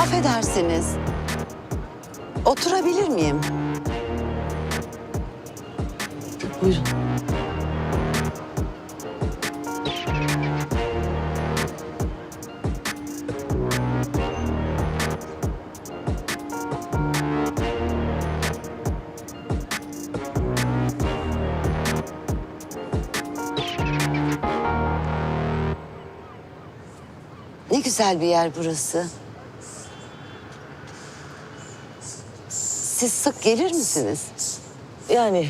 Affedersiniz. Oturabilir miyim? Buyurun. Ne güzel bir yer burası. Siz sık gelir misiniz? Yani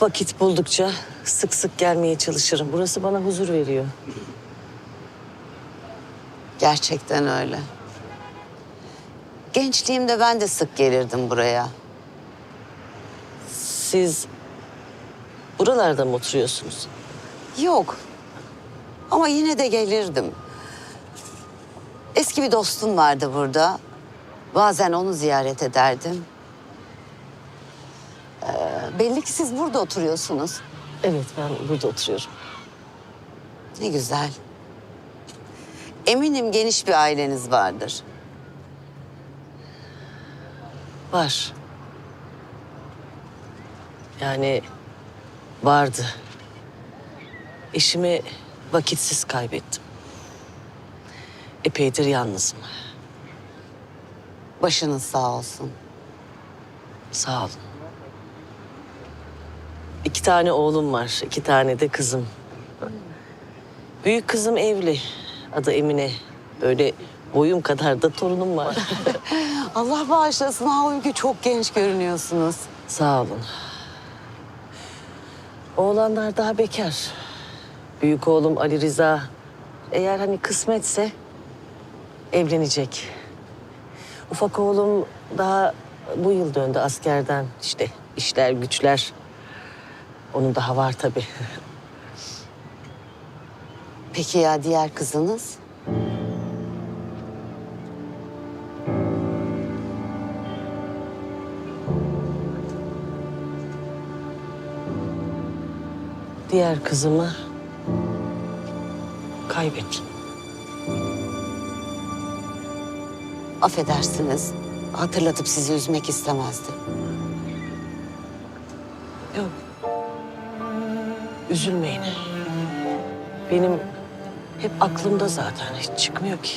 vakit buldukça sık sık gelmeye çalışırım. Burası bana huzur veriyor. Gerçekten öyle. Gençliğimde ben de sık gelirdim buraya. Siz buralarda mı oturuyorsunuz? Yok. Ama yine de gelirdim. Eski bir dostum vardı burada. Bazen onu ziyaret ederdim. Belli ki siz burada oturuyorsunuz. Evet ben burada oturuyorum. Ne güzel. Eminim geniş bir aileniz vardır. Var. Yani vardı. Eşimi vakitsiz kaybettim. Epeydir yalnızım. Başınız sağ olsun. Sağ olun. İki tane oğlum var, iki tane de kızım. Büyük kızım evli. Adı Emine. Böyle boyum kadar da torunum var. Allah bağışlasın halbuki çok genç görünüyorsunuz. Sağ olun. Oğlanlar daha bekar. Büyük oğlum Ali Rıza eğer hani kısmetse evlenecek. Ufak oğlum daha bu yıl döndü askerden. İşte işler güçler. Onun daha var tabii. Peki ya diğer kızınız? Diğer kızımı kaybettim. Affedersiniz. Hatırlatıp sizi üzmek istemezdim. Yok. Üzülmeyin. Benim hep aklımda zaten hiç çıkmıyor ki.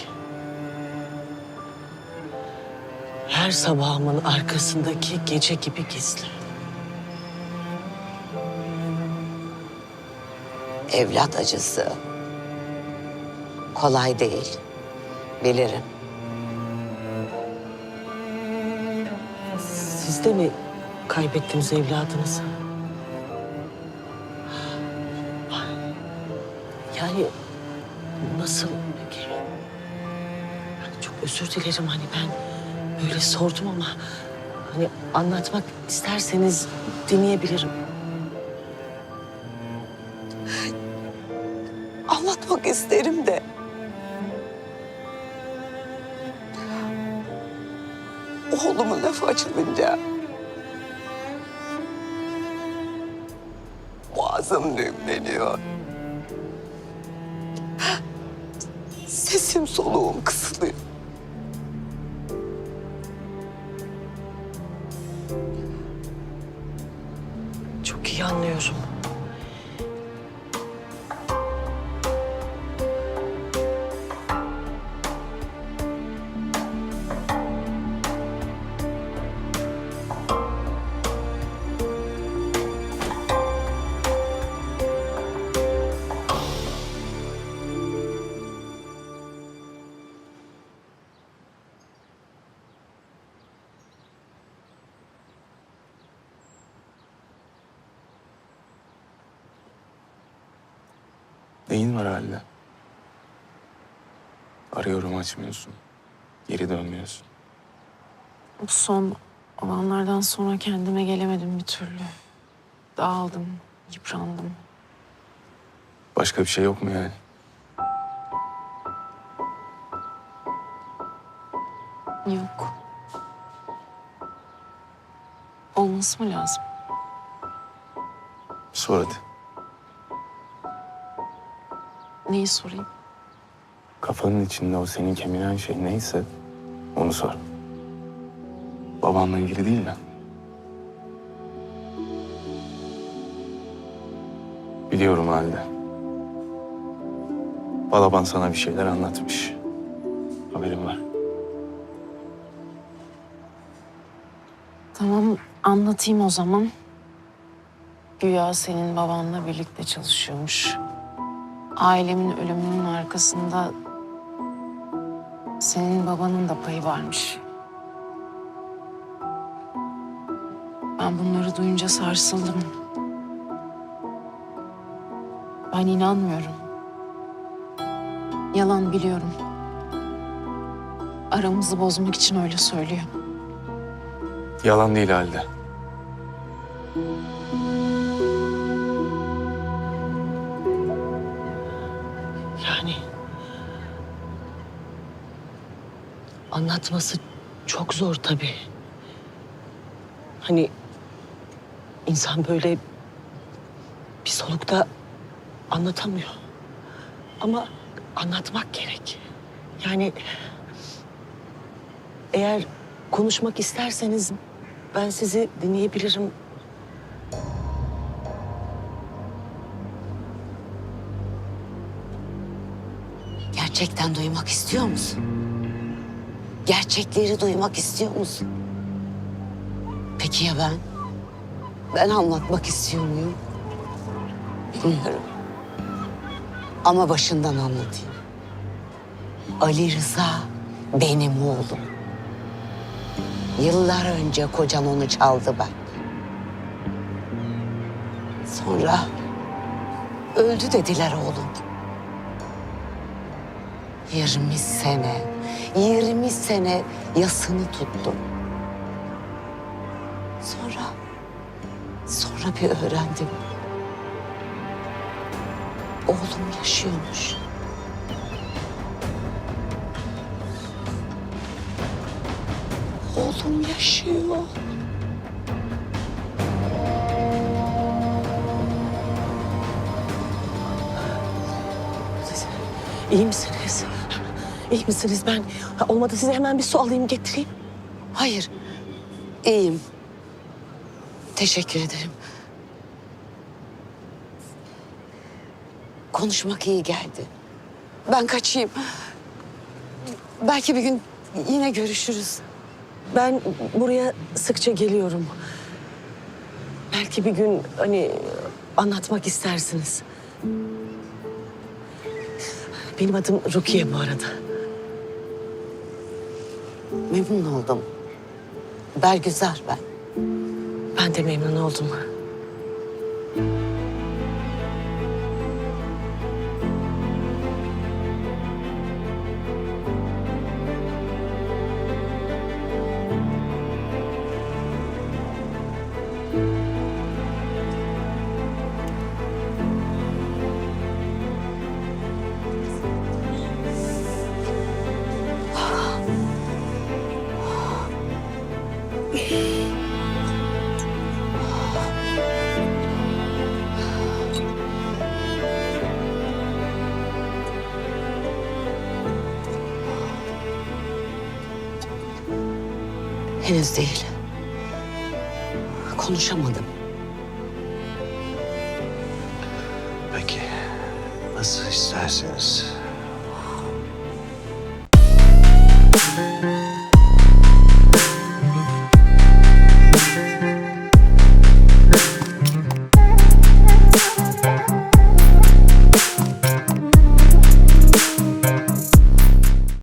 Her sabahımın arkasındaki gece gibi gizli. Evlat acısı. Kolay değil. Bilirim. Siz de mi kaybettiniz evladınızı? Yani nasıl peki? Yani çok özür dilerim hani ben böyle sordum ama hani anlatmak isterseniz dinleyebilirim. Anlatmak isterim de. Oğlumun lafı açılınca... Boğazım düğümleniyor. Sesim soluğum kısılıyor. Çok iyi anlıyorum. Neyin var halde? Arıyorum açmıyorsun. Geri dönmüyorsun. Bu son olanlardan sonra kendime gelemedim bir türlü. Dağıldım, yıprandım. Başka bir şey yok mu yani? Yok. Olması mı lazım? Sor hadi. Neyi sorayım? Kafanın içinde o senin kemiren şey neyse Onu sor. Babanla ilgili değil mi? Biliyorum halde. Balaban sana bir şeyler anlatmış. Haberim var. Tamam anlatayım o zaman. Güya senin babanla birlikte çalışıyormuş. Ailemin ölümünün arkasında senin babanın da payı varmış. Ben bunları duyunca sarsıldım. Ben inanmıyorum. Yalan biliyorum. Aramızı bozmak için öyle söylüyor. Yalan değil halde. Anlatması çok zor tabii. Hani insan böyle bir solukta anlatamıyor. Ama anlatmak gerek. Yani eğer konuşmak isterseniz ben sizi dinleyebilirim. Gerçekten duymak istiyor musun? Gerçekleri duymak istiyor musun? Peki ya ben? Ben anlatmak istiyor muyum? Bilmiyorum. Ama başından anlatayım. Ali Rıza benim oğlum. Yıllar önce kocan onu çaldı ben. Sonra öldü dediler oğlum. 20 sene, 20 sene yasını tuttum. Sonra, sonra bir öğrendim. Oğlum yaşıyormuş. Oğlum yaşıyor. İyi misiniz? İyi misiniz? Ben ha, olmadı size hemen bir su alayım getireyim. Hayır, iyiyim. Teşekkür ederim. Konuşmak iyi geldi. Ben kaçayım. Belki bir gün yine görüşürüz. Ben buraya sıkça geliyorum. Belki bir gün hani anlatmak istersiniz. Benim adım Rukiye bu arada. Memnun oldum. Bergüzar ben. Ben de memnun oldum. Henüz değil. Konuşamadım. Peki. Nasıl isterseniz.